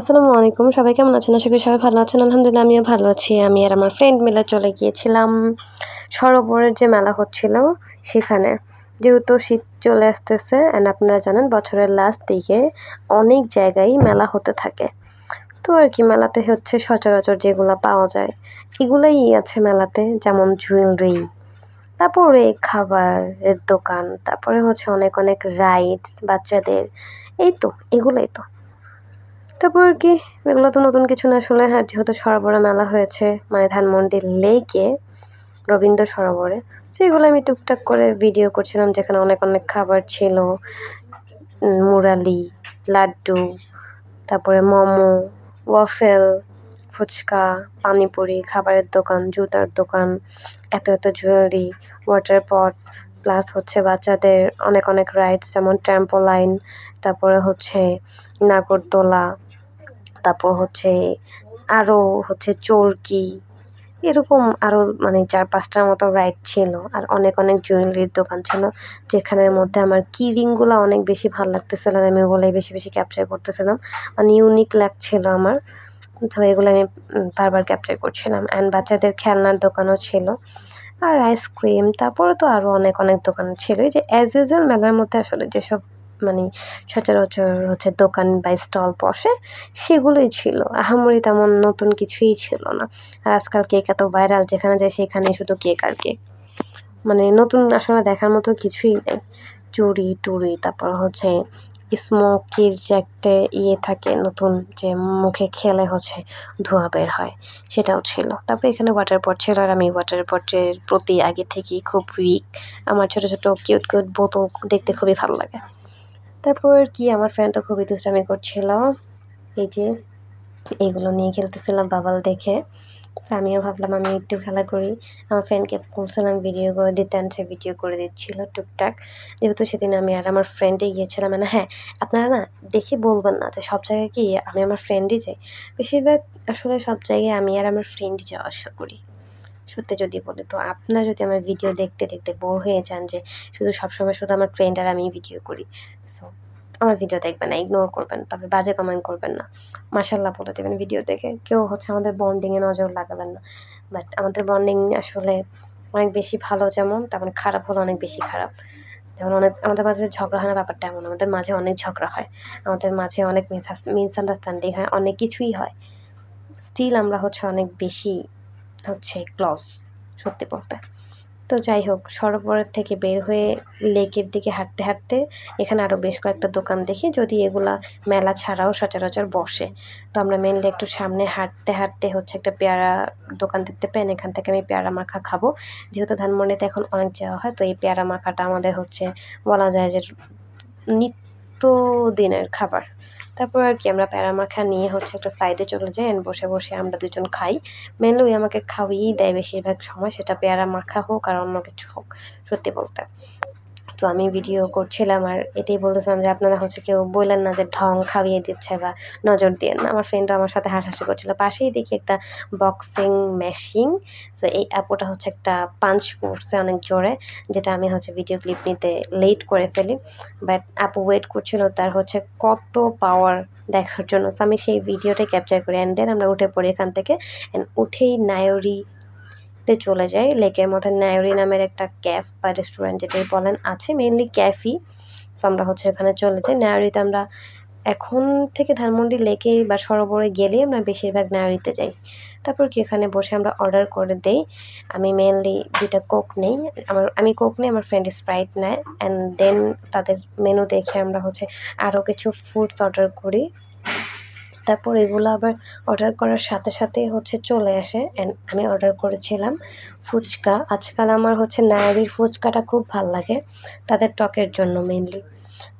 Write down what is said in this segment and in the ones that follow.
আসসালামু আলাইকুম। সবাই কেমন আছেন? আশা করি সবাই ভালো আছেন। আলহামদুলিল্লাহ, আমিও ভালো আছি। আমি আর আমার ফ্রেন্ড মিলে চলে গিয়েছিলাম সরোবরের যে মেলা হচ্ছিল সেখানে। যেহেতু শীত চলে আসতেছে অ্যান্ড আপনারা জানেন বছরের লাস্ট দিকে অনেক জায়গায় মেলা হতে থাকে। তো আর কি, মেলাতে হচ্ছে সচরাচর যেগুলো পাওয়া যায়, এগুলোই আছে মেলাতে। যেমন জুয়েলারি তারপরে খাবারের দোকান, তারপরে হচ্ছে অনেক অনেক রাইডস বাচ্চাদের। এই তো, এগুলোই তো। তারপর কি? এগুলো তো নতুন কিছু না আসলে হ্যাঁ যেহেতু সরোবরে মেলা হয়েছে মানে ধানমন্ডি লেকে, রবীন্দ্র সরোবরে। সেগুলো আমি টুকটাক করে ভিডিও করছিলাম, যেখানে অনেক অনেক খাবার ছিল। মুরালি, লাড্ডু, তারপরে মোমো, ওয়াফেল, ফুচকা, পানিপুরি, খাবারের দোকান, জুতার দোকান, এত এত জুয়েলারি ওয়াটার পট প্লাস হচ্ছে বাচ্চাদের অনেক অনেক রাইডস যেমন ট্র্যাম্পোলাইন তারপরে হচ্ছে নাগরদোলা তারপর হচ্ছে আরও হচ্ছে চরকি, এরকম আরও মানে চার পাঁচটার মতো রাইড ছিল। আর অনেক অনেক জুয়েলারির দোকান ছিল, যেখানের মধ্যে আমার কি রিংগুলো অনেক বেশি ভালো লাগতেছিল আর আমি ওগুলোই বেশি বেশি ক্যাপচার করতেছিলাম। মানে ইউনিক লাগছিল আমার। তো এগুলো আমি বারবার ক্যাপচার করছিলাম। অ্যান্ড বাচ্চাদের খেলনার দোকানও ছিল। আর আইসক্রিম তারপরে তো আরও অনেক অনেক দোকান ছিল। যে অ্যাজ ইউজুয়াল মেলার মধ্যে আসলে যেসব মানে সচরাচর হচ্ছে দোকান বা স্টল বসে, সেগুলোই ছিল। আহামরি তেমন নতুন কিছুই ছিল না। আর আজকাল কেক এত ভাইরাল যেখানে যায় সেখানে শুধু কেক আর কেক। মানে নতুন আসলে দেখার মতো কিছুই নেই। চুরি টুরি, তারপর হচ্ছে স্মোকির যে একটা ইয়ে থাকে নতুন যে মুখে খেলে হচ্ছে ধোঁয়া বের হয়, সেটাও ছিল। তারপরে এখানে ওয়াটার পট ছিল আর আমি ওয়াটার পটের প্রতি আগে থেকেই খুব উইক আমার ছোটো ছোটো কিউট কিউট বোতল দেখতে খুবই ভালো লাগে। তারপর কি, আমার ফ্রেন্ড তো খুবই দুষ্টামি করছিল। এই যে এইগুলো নিয়ে খেলতেছিলাম বাবাল দেখে। আমিও ভাবলাম, আমি একটু খেলা করি। আমার ফ্রেন্ডকে বলছিলাম ভিডিও করে দিতে। সে ভিডিও করে দিচ্ছিল টুকটাক। যেহেতু সেদিন আমি আর আমার ফ্রেন্ডে গিয়েছিলাম মানে হ্যাঁ আপনারা না দেখে বলবেন না যে সব জায়গায় কি আমি আমার ফ্রেন্ডই যাই। বেশিরভাগ আসলে সব জায়গায় আমি আর আমার ফ্রেন্ডই যাওয়া আসা করি। সত্যি যদি বলি, তো আপনারা যদি আমার ভিডিও দেখতে দেখতে বোর হয়ে যান যে শুধু সবসময় শুধু আমার ফ্রেন্ড আর আমি ভিডিও করি সো আমার ভিডিও দেখবেন না ইগনোর করবেন, তবে বাজে কমেন্ট করবেন না। মাসাল্লাহ বলে দেবেন ভিডিও দেখে। কেউ হচ্ছে আমাদের বন্ডিংয়ে নজর লাগাবেন না। বাট আমাদের বন্ডিং আসলে অনেক বেশি ভালো যেমন তেমন খারাপ হলো অনেক বেশি খারাপ। যেমন অনেক, আমাদের মাঝে ঝগড়া হয় না ব্যাপারটা এমন, আমাদের মাঝে অনেক ঝগড়া হয়। আমাদের মাঝে অনেক মিস মিসআন্ডারস্ট্যান্ডিং হয়, অনেক কিছুই হয়। স্টিল আমরা হচ্ছে অনেক বেশি হচ্ছে ক্লজ সত্যি বলতে। তো যাই হোক, সরোবরের থেকে বের হয়ে লেকের দিকে হাঁটতে হাঁটতে এখানে আরও বেশ কয়েকটা দোকান দেখি, যদি এগুলা মেলা ছাড়াও সচরাচর বসে। তো আমরা মেনলি একটু সামনে হাঁটতে হাঁটতে হচ্ছে একটা পেয়ারা দোকান দেখতে পেন, এখান থেকে আমি পেয়ারা মাখা খাব। যেহেতু ধানমন্ডিতে এখন অনেক যাওয়া হয়, তো এই পেয়ারা মাখাটা আমাদের হচ্ছে বলা যায় যে নিত্য দিনের খাবার। তারপর আর কি আমরা প্যারা মাখা নিয়ে হচ্ছে একটা সাইডে চলে যাই বসে বসে আমরা দুজন খাই। মেনলি ওই আমাকে খাওয়িয়েই দেয় বেশিরভাগ সময়, সেটা পেয়ারা মাখা হোক আর অন্য কিছু হোক, সত্যি বলতে। তো আমি ভিডিও করছিলাম আর এটাই বলতেছিলাম যে আপনারা হচ্ছে কেউ বললেন না যে ঢং খাইয়ে দিচ্ছে বা নজর দিয়ে না। আমার ফ্রেন্ডও আমার সাথে হাসাহাসি করছিল। পাশেই দেখি একটা বক্সিং মেশিন সো এই অ্যাপোটা হচ্ছে একটা পাঞ্চ করছে অনেক জোরে, যেটা আমি হচ্ছে ভিডিও ক্লিপ নিতে লেট করে ফেলি। বাট আপু ওয়েট করছিল তার হচ্ছে কত পাওয়ার দেখার জন্য। আমি সেই ভিডিওটাই ক্যাপচার করি। অ্যান্ড দেন আমরা উঠে পড়ি এখান থেকে। অ্যান্ড উঠেই নায়রি তে চলে যাই লেকের মধ্যে নায়রি নামের একটা ক্যাফ বা রেস্টুরেন্ট যেটাই বলেন, আছে মেনলি ক্যাফি তো আমরা হচ্ছে ওখানে চলে যাই। নায়রিতে আমরা এখন থেকে ধানমন্ডি লেকে বা সরোবরে গেলে আমরা বেশিরভাগ নায়রিতে যাই। তারপর কি এখানে বসে আমরা অর্ডার করে দেই। আমি মেনলি দুইটা কোক নেই। আমার, আমি কোক নেই, আমার ফ্রেন্ড স্প্রাইট নেয়। অ্যান্ড দেন তাদের মেনু দেখে আমরা হচ্ছে আরও কিছু ফুডস অর্ডার করি। তারপর এগুলো আবার অর্ডার করার সাথে সাথেই হচ্ছে চলে আসে। অ্যান্ড আমি অর্ডার করেছিলাম ফুচকা। আজকাল আমার হচ্ছে নায়ারির ফুচকাটা খুব ভালো লাগে, তাদের টকের জন্য মেনলি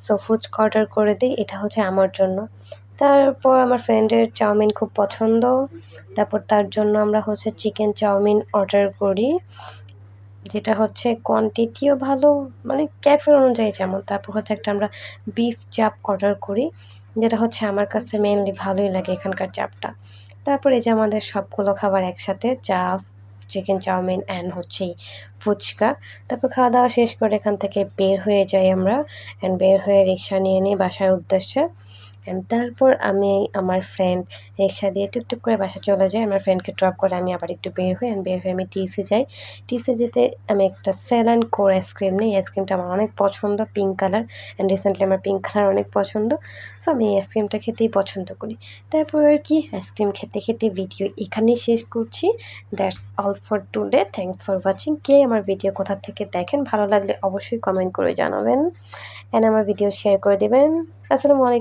সো ফুচকা অর্ডার করে দিই, এটা হচ্ছে আমার জন্য। তারপর আমার ফ্রেন্ডের চাউমিন খুব পছন্দ। তারপর তার জন্য আমরা হচ্ছে চিকেন চাউমিন অর্ডার করি, যেটা হচ্ছে কোয়ান্টিটিও ভালো মানে ক্যাফের অনুযায়ী যেমন। তারপর হচ্ছে একটা আমরা বিফ চাপ অর্ডার করি। যেটা হচ্ছে আমার কাছে মেনলি ভালোই লাগে এখানকার চাপটা। তারপরে যে আমাদের সবগুলো খাবার একসাথে চাপ চিকেন চাউমিন অ্যান্ড হচ্ছে ফুচকা। তারপর খাওয়া দাওয়া শেষ করে এখান থেকে বের হয়ে যাই আমরা অ্যান্ড বের হয়ে রিক্সা নিয়ে নিই বাসার উদ্দেশ্যে। তারপর আমি আমার ফ্রেন্ড রিক্সা দিয়ে টুকটুক করে বাসা চলে যাই। আমার ফ্রেন্ডকে ড্রপ করে আমি আবার একটু বের হই অ্যান্ড বের হয়ে আমি টিসি যাই। টিসি যেতে আমি একটা সেলান কোর আইসক্রিম নিই। আইসক্রিমটা আমার অনেক পছন্দ পিঙ্ক কালার অ্যান্ড রিসেন্টলি আমার পিঙ্ক কালার অনেক পছন্দ। সো আমি এই আইসক্রিমটা খেতেই পছন্দ করি। তারপর আর কি আইসক্রিম খেতে খেতে ভিডিও এখানেই শেষ করছি। That's all for today thanks for watching কে আমার ভিডিও কোথা থেকে দেখেন, ভালো লাগলে অবশ্যই কমেন্ট করে জানাবেন। অ্যান্ড আমার ভিডিও শেয়ার করে দেবেন। আসসালামু আলাইকুম।